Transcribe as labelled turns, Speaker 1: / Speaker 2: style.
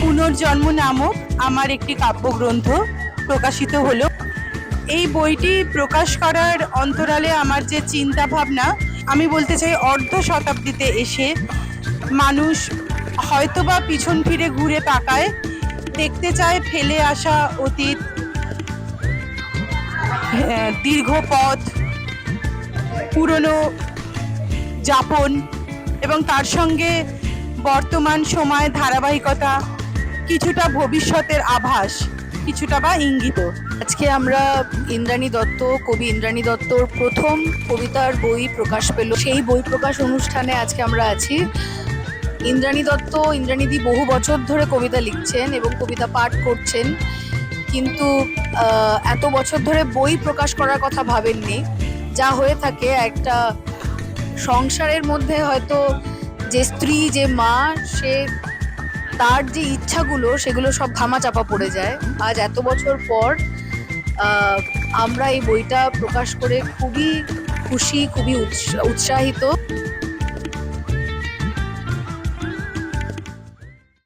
Speaker 1: পুনর্জন্ম নামক আমার একটি কাব্যগ্রন্থ প্রকাশিত হলো। এই বইটি প্রকাশ করার অন্তরালে আমার যে চিন্তা ভাবনা আমি বলতে চাই অর্ধ শতাব্দীতে এসে মানুষ হয়তোবা পিছন ফিরে ঘুরে তাকায় দেখতে চায় ফেলে আসা অতীত হ্যাঁ, দীর্ঘ পথ পুরনো যাপন এবং তার সঙ্গে বর্তমান সময় ধারাবাহিকতা কিছুটা ভবিষ্যতের আভাস, কিছুটা বা ইঙ্গিত
Speaker 2: আজকে আমরা ইন্দ্রাণী দত্ত, কবি ইন্দ্রাণী দত্তর প্রথম কবিতার বই প্রকাশ পেল। সেই বই প্রকাশ অনুষ্ঠানে আজকে আমরা আছি। ইন্দ্রাণী দত্ত, ইন্দ্রাণীদি বহু বছর ধরে কবিতা লিখছেন এবং কবিতা পাঠ করছেন। কিন্তু এত বছর ধরে বই প্রকাশ করার কথা ভাবেননি। যা হয়ে থাকে একটা সংসারের মধ্যে হয়তো যে স্ত্রী, যে মা, সে তার যে ইচ্ছাগুলো, সেগুলো সব ধামাচাপা পড়ে যায়। আজ এত বছর পর আমরা এই বইটা প্রকাশ করে খুবই খুশি, খুবই উৎস- উৎসাহিত।